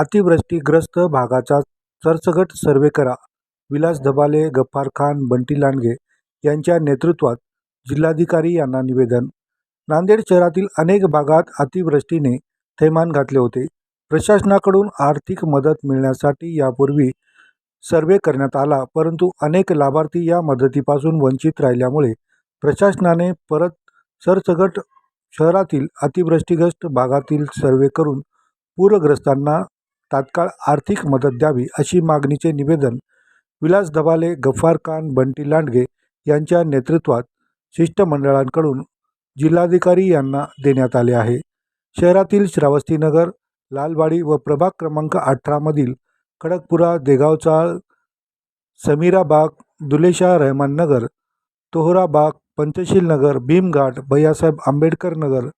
अतिवृष्टीग्रस्त भागाचा सरसगट सर्वे करा. विलास दबाले गफ्फार खान बंटी लांडगे यांच्या नेतृत्वात जिल्हाधिकारी यांना निवेदन. नांदेड शहरातील अनेक भागात अतिवृष्टीने थैमान घातले होते. प्रशासनाकडून आर्थिक मदत मिळण्यासाठी यापूर्वी सर्वे करण्यात आला परंतु अनेक लाभार्थी या मदतीपासून वंचित राहिल्यामुळे प्रशासनाने परत सरसगट शहरातील अतिवृष्टीग्रस्त भागातील सर्वे करून पूरग्रस्तांना तात्काळ आर्थिक मदत द्यावी अशी मागणीचे निवेदन विलास दबाले गफ्फार खान बंटी लांडगे यांच्या नेतृत्वात शिष्टमंडळांकडून जिल्हाधिकारी यांना देण्यात आले आहे. शहरातील श्रावस्तीनगर लालवाडी व प्रभाग क्रमांक अठरामधील खडकपुरा देगावचाळ समीराबाग दुलेशाह रहमान नगर तोहराबाग पंचशील नगर भीमघाट भैयासाहेब आंबेडकर नगर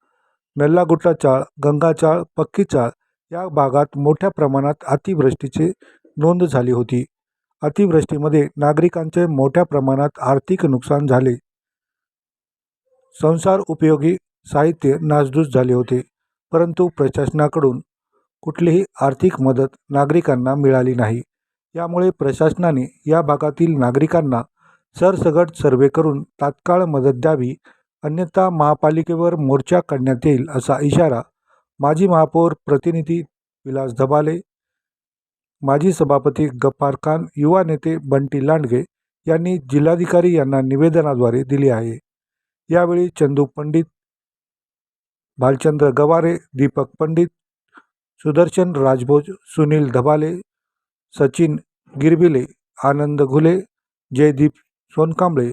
नल्लागुट्टा चाळ गंगाचाळ पक्की चाळ या भागात मोठ्या प्रमाणात अतिवृष्टीची नोंद झाली होती. अतिवृष्टीमध्ये नागरिकांचे मोठ्या प्रमाणात आर्थिक नुकसान झाले. संसार उपयोगी साहित्य नासधूस झाले होते परंतु प्रशासनाकडून कुठलीही आर्थिक मदत नागरिकांना मिळाली नाही. यामुळे प्रशासनाने या भागातील नागरिकांना सरसगट सर्वे करून तात्काळ मदत द्यावी अन्यथा महापालिकेवर मोर्चा काढण्यात येईल असा इशारा माजी महापौर प्रतिनिधी विलास धबाले माजी सभापती गफ्फार खान युवा नेते बंटी लांडगे यांनी जिल्हाधिकारी यांना निवेदनाद्वारे दिली आहे. यावेळी चंदू पंडित भालचंद्र गवारे दीपक पंडित सुदर्शन राजभोज सुनील धबाले सचिन गिरबिले आनंद घुले जयदीप सोनकांबळे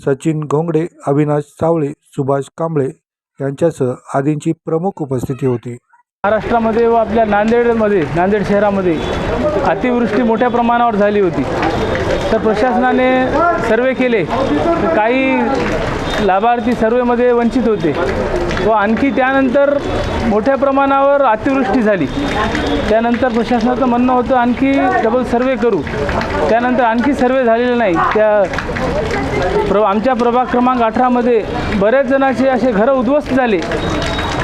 सचिन घोंगडे अविनाश सावळे सुभाष कांबळे यांच्यासह आदींची प्रमुख उपस्थिती होती. महाराष्ट्रामध्ये व आपल्या नांदेडमध्ये नांदेड शहरामध्ये अतिवृष्टी मोठ्या प्रमाणावर झाली होती. तर प्रशासनाने सर्वे केले. तर काही लाभार्थी सर्वेमध्ये वंचित होते. व आणखी त्यानंतर मोठ्या प्रमाणावर अतिवृष्टी झाली. त्यानंतर प्रशासनाचं म्हणणं होतं आणखी डबल सर्वे करू. त्यानंतर आणखी सर्वे झालेले नाही. त्या प्र आमच्या प्रभाग क्रमांक अठरामध्ये बऱ्याच जणांचे असे घरं उद्ध्वस्त झाले.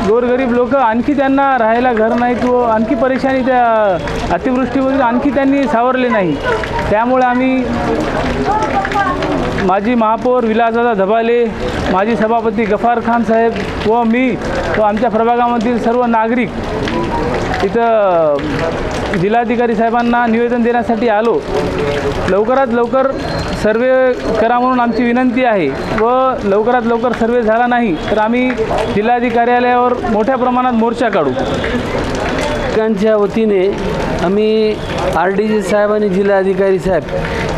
गोरगरीब लोक आणखी त्यांना राहायला घर नाहीत व आणखी परेशानी त्या अतिवृष्टीमधून आणखी त्यांनी सावरले नाही. त्यामुळे आम्ही माजी महापौर विलासदादा धबाले माजी सभापती गफार खान साहेब व मी व आमच्या प्रभागामधील सर्व नागरिक इथं जिल्हाधिकारी साहेबांना निवेदन देण्यासाठी आलो. लवकरात लवकर सर्वे करा म्हणून आमची विनंती आहे व लवकरात लवकर सर्वे झाला नाही तर आम्ही जिल्हाधिकार्यालयावर मोठ्या प्रमाणात मोर्चा काढू. त्यांच्या वतीने आम्ही आर डी जी साहेब आणि जिल्हाधिकारी साहेब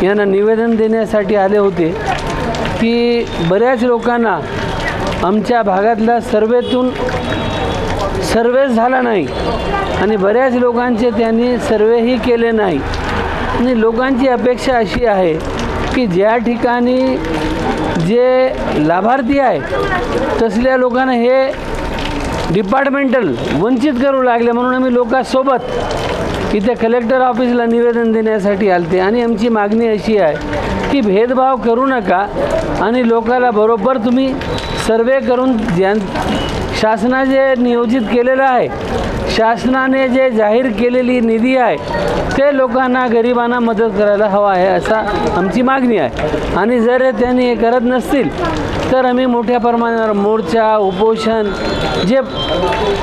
यांना निवेदन देण्यासाठी आले होते की बऱ्याच लोकांना आमच्या भागातल्या सर्वेतून सर्वे झाला नाही आणि बऱ्याच लोकांचे त्यांनी सर्वेही केले नाही. आणि लोकांची अपेक्षा अशी आहे की ज्या ठिकाणी जे लाभार्थी आहे तसल्या लोकांना हे डिपार्टमेंटल वंचित करू लागले म्हणून आम्ही लोकांसोबत इथे कलेक्टर ऑफिसला निवेदन देण्यासाठी आलते. आणि आमची मागणी अशी आहे की भेदभाव करू नका आणि लोकाला बरोबर तुम्ही सर्वे करून ज्या शासना जे नियोजित केलेलं आहे शासनाने जे जाहीर केलेली निधी आहे ते लोकांना गरिबांना मदत करायला हवा आहे असा आमची मागणी आहे. आणि जर त्यांनी हे करत नसतील तर आम्ही मोठ्या प्रमाणावर मोर्चा उपोषण जे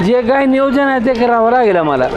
जे काही नियोजन आहे ते करावं लागेल आम्हाला.